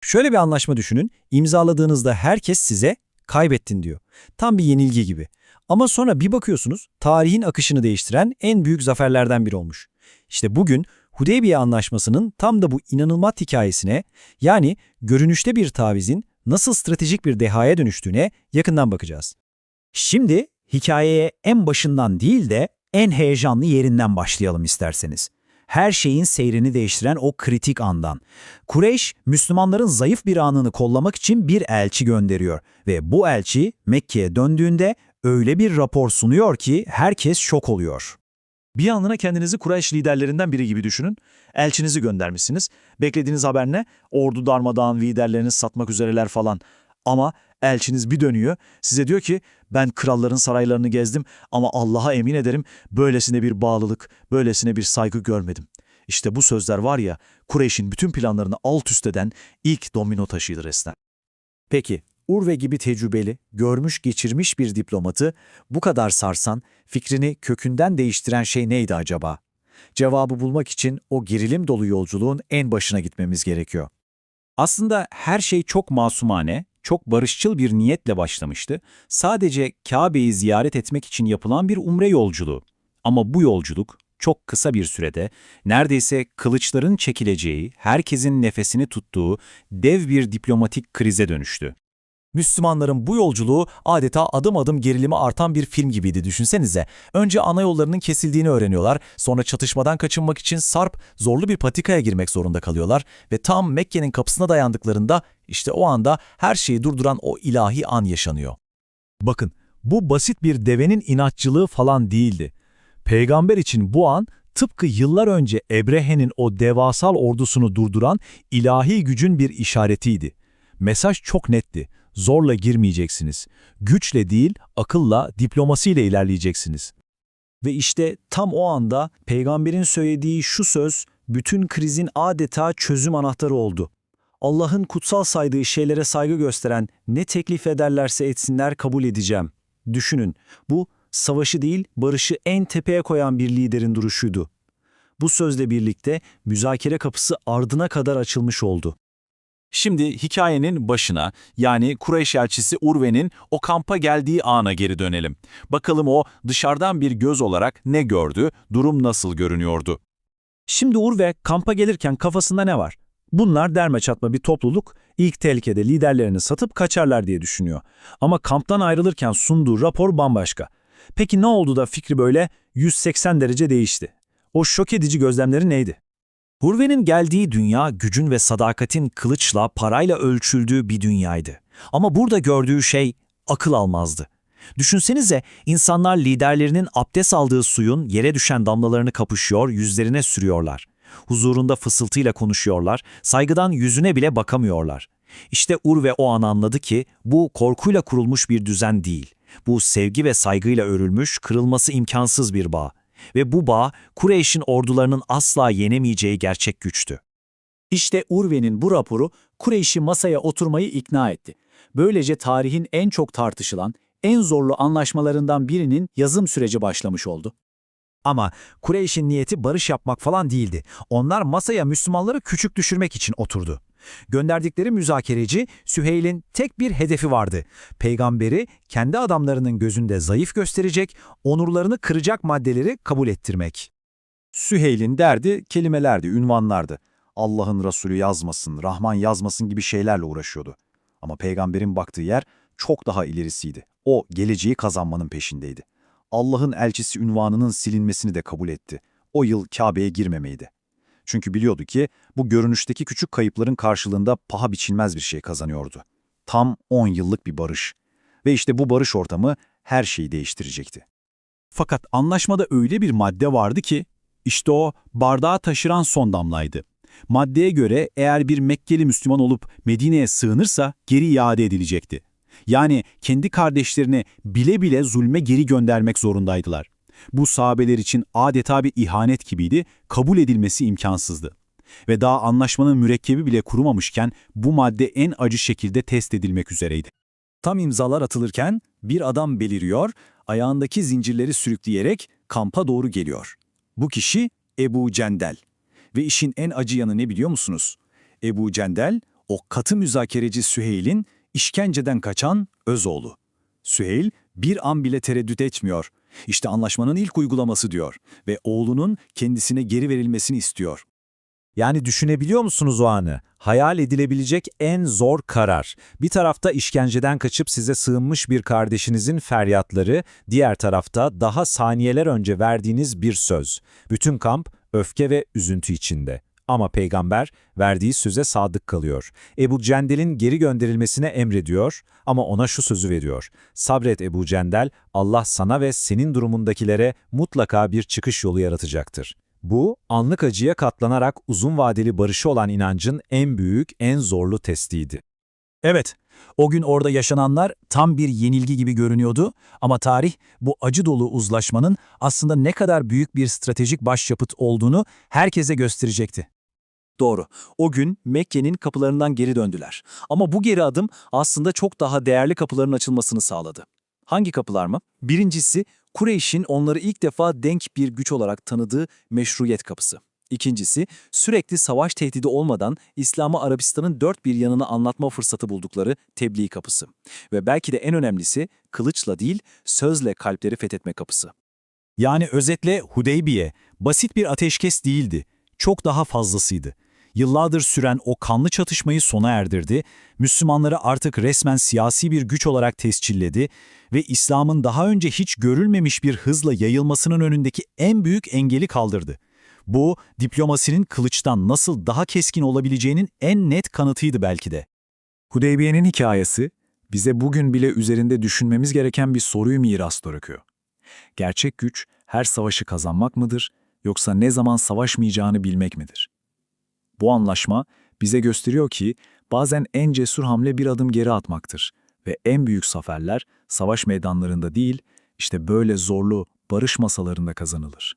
Şöyle bir anlaşma düşünün, imzaladığınızda herkes size kaybettin diyor. Tam bir yenilgi gibi. Ama sonra bir bakıyorsunuz, tarihin akışını değiştiren en büyük zaferlerden biri olmuş. İşte bugün Hudeybiye Anlaşması'nın tam da bu inanılmaz hikayesine, yani görünüşte bir tavizin nasıl stratejik bir dehaya dönüştüğüne yakından bakacağız. Şimdi hikayeye en başından değil de en heyecanlı yerinden başlayalım isterseniz. Her şeyin seyrini değiştiren o kritik andan. Kureyş, Müslümanların zayıf bir anını kollamak için bir elçi gönderiyor ve bu elçi Mekke'ye döndüğünde öyle bir rapor sunuyor ki herkes şok oluyor. Bir anlığına kendinizi Kureyş liderlerinden biri gibi düşünün. Elçinizi göndermişsiniz. Beklediğiniz haber ne? Ordu darmadağın liderlerini satmak üzereler falan. Ama elçiniz bir dönüyor. Size diyor ki ben kralların saraylarını gezdim ama Allah'a emin ederim böylesine bir bağlılık, böylesine bir saygı görmedim. İşte bu sözler var ya Kureyş'in bütün planlarını alt üst eden ilk domino taşıydı resmen. Peki, Urve gibi tecrübeli, görmüş geçirmiş bir diplomatı bu kadar sarsan, fikrini kökünden değiştiren şey neydi acaba? Cevabı bulmak için o gerilim dolu yolculuğun en başına gitmemiz gerekiyor. Aslında her şey çok masumane, çok barışçıl bir niyetle başlamıştı. Sadece Kabe'yi ziyaret etmek için yapılan bir umre yolculuğu. Ama bu yolculuk çok kısa bir sürede neredeyse kılıçların çekileceği, herkesin nefesini tuttuğu dev bir diplomatik krize dönüştü. Müslümanların bu yolculuğu adeta adım adım gerilimi artan bir film gibiydi düşünsenize. Önce ana yollarının kesildiğini öğreniyorlar, sonra çatışmadan kaçınmak için Sarp zorlu bir patikaya girmek zorunda kalıyorlar ve tam Mekke'nin kapısına dayandıklarında işte o anda her şeyi durduran o ilahi an yaşanıyor. Bakın, bu basit bir devenin inatçılığı falan değildi. Peygamber için bu an tıpkı yıllar önce Ebrehe'nin o devasal ordusunu durduran ilahi gücün bir işaretiydi. Mesaj çok netti. Zorla girmeyeceksiniz. Güçle değil, akılla, diplomasiyle ilerleyeceksiniz. Ve işte tam o anda peygamberin söylediği şu söz bütün krizin adeta çözüm anahtarı oldu. Allah'ın kutsal saydığı şeylere saygı gösteren ne teklif ederlerse etsinler kabul edeceğim. Düşünün, bu savaşı değil barışı en tepeye koyan bir liderin duruşuydu. Bu sözle birlikte müzakere kapısı ardına kadar açılmış oldu. Şimdi hikayenin başına yani Kureyş elçisi Urve'nin o kampa geldiği ana geri dönelim. Bakalım o dışarıdan bir göz olarak ne gördü, durum nasıl görünüyordu? Şimdi Urve kampa gelirken kafasında ne var? Bunlar derme çatma bir topluluk, ilk tehlikede liderlerini satıp kaçarlar diye düşünüyor. Ama kamptan ayrılırken sunduğu rapor bambaşka. Peki ne oldu da fikri böyle 180 derece değişti? O şok edici gözlemleri neydi? Hurve'nin geldiği dünya gücün ve sadakatin kılıçla, parayla ölçüldüğü bir dünyaydı. Ama burada gördüğü şey akıl almazdı. Düşünsenize insanlar liderlerinin abdest aldığı suyun yere düşen damlalarını kapışıyor, yüzlerine sürüyorlar. Huzurunda fısıltıyla konuşuyorlar, saygıdan yüzüne bile bakamıyorlar. İşte Urve o an anladı ki bu korkuyla kurulmuş bir düzen değil. Bu sevgi ve saygıyla örülmüş, kırılması imkansız bir bağ. Ve bu bağ Kureyş'in ordularının asla yenemeyeceği gerçek güçtü. İşte Urve'nin bu raporu Kureyş'i masaya oturmayı ikna etti. Böylece tarihin en çok tartışılan, en zorlu anlaşmalarından birinin yazım süreci başlamış oldu. Ama Kureyş'in niyeti barış yapmak falan değildi. Onlar masaya Müslümanları küçük düşürmek için oturdu. Gönderdikleri müzakereci Süheyl'in tek bir hedefi vardı. Peygamberi kendi adamlarının gözünde zayıf gösterecek, onurlarını kıracak maddeleri kabul ettirmek. Süheyl'in derdi kelimelerdi, ünvanlardı. Allah'ın Resulü yazmasın, Rahman yazmasın gibi şeylerle uğraşıyordu. Ama peygamberin baktığı yer çok daha ilerisiydi. O geleceği kazanmanın peşindeydi. Allah'ın elçisi ünvanının silinmesini de kabul etti. O yıl Kabe'ye girmemeydi. Çünkü biliyordu ki bu görünüşteki küçük kayıpların karşılığında paha biçilmez bir şey kazanıyordu. Tam 10 yıllık bir barış. Ve işte bu barış ortamı her şeyi değiştirecekti. Fakat anlaşmada öyle bir madde vardı ki, işte o bardağı taşıran son damlaydı. Maddeye göre eğer bir Mekkeli Müslüman olup Medine'ye sığınırsa geri iade edilecekti. Yani kendi kardeşlerini bile bile zulme geri göndermek zorundaydılar. Bu sahabeler için adeta bir ihanet gibiydi, kabul edilmesi imkansızdı. Ve daha anlaşmanın mürekkebi bile kurumamışken bu madde en acı şekilde test edilmek üzereydi. Tam imzalar atılırken bir adam beliriyor, ayağındaki zincirleri sürükleyerek kampa doğru geliyor. Bu kişi Ebu Cendel. Ve işin en acı yanı ne biliyor musunuz? Ebu Cendel, O katı müzakereci Süheyl'in işkenceden kaçan Özoğlu. Süheyl bir an bile tereddüt etmiyor. İşte anlaşmanın ilk uygulaması diyor ve oğlunun kendisine geri verilmesini istiyor. Yani düşünebiliyor musunuz o anı? Hayal edilebilecek en zor karar. Bir tarafta işkenceden kaçıp size sığınmış bir kardeşinizin feryatları, diğer tarafta daha saniyeler önce verdiğiniz bir söz. Bütün kamp öfke ve üzüntü içinde. Ama peygamber verdiği söze sadık kalıyor. Ebu Cendel'in geri gönderilmesine emrediyor ama ona şu sözü veriyor. Sabret Ebu Cendel, Allah sana ve senin durumundakilere mutlaka bir çıkış yolu yaratacaktır. Bu, anlık acıya katlanarak uzun vadeli barışı olan inancın en büyük, en zorlu testiydi. Evet, o gün orada yaşananlar tam bir yenilgi gibi görünüyordu ama tarih bu acı dolu uzlaşmanın aslında ne kadar büyük bir stratejik başyapıt olduğunu herkese gösterecekti. Doğru. O gün Mekke'nin kapılarından geri döndüler. Ama bu geri adım aslında çok daha değerli kapıların açılmasını sağladı. Hangi kapılar mı? Birincisi, Kureyş'in onları ilk defa denk bir güç olarak tanıdığı meşruiyet kapısı. İkincisi, sürekli savaş tehdidi olmadan İslam'ı Arabistan'ın dört bir yanına anlatma fırsatı buldukları tebliğ kapısı. Ve belki de en önemlisi, kılıçla değil, sözle kalpleri fethetme kapısı. Yani özetle Hudeybiye basit bir ateşkes değildi, çok daha fazlasıydı. Yıllardır süren o kanlı çatışmayı sona erdirdi, Müslümanları artık resmen siyasi bir güç olarak tescilledi ve İslam'ın daha önce hiç görülmemiş bir hızla yayılmasının önündeki en büyük engeli kaldırdı. Bu, diplomasinin kılıçtan nasıl daha keskin olabileceğinin en net kanıtıydı belki de. Hudeybiye'nin hikayesi bize bugün bile üzerinde düşünmemiz gereken bir soruyu miras bırakıyor. Gerçek güç her savaşı kazanmak mıdır yoksa ne zaman savaşmayacağını bilmek midir? Bu anlaşma bize gösteriyor ki bazen en cesur hamle bir adım geri atmaktır ve en büyük zaferler savaş meydanlarında değil, işte böyle zorlu barış masalarında kazanılır.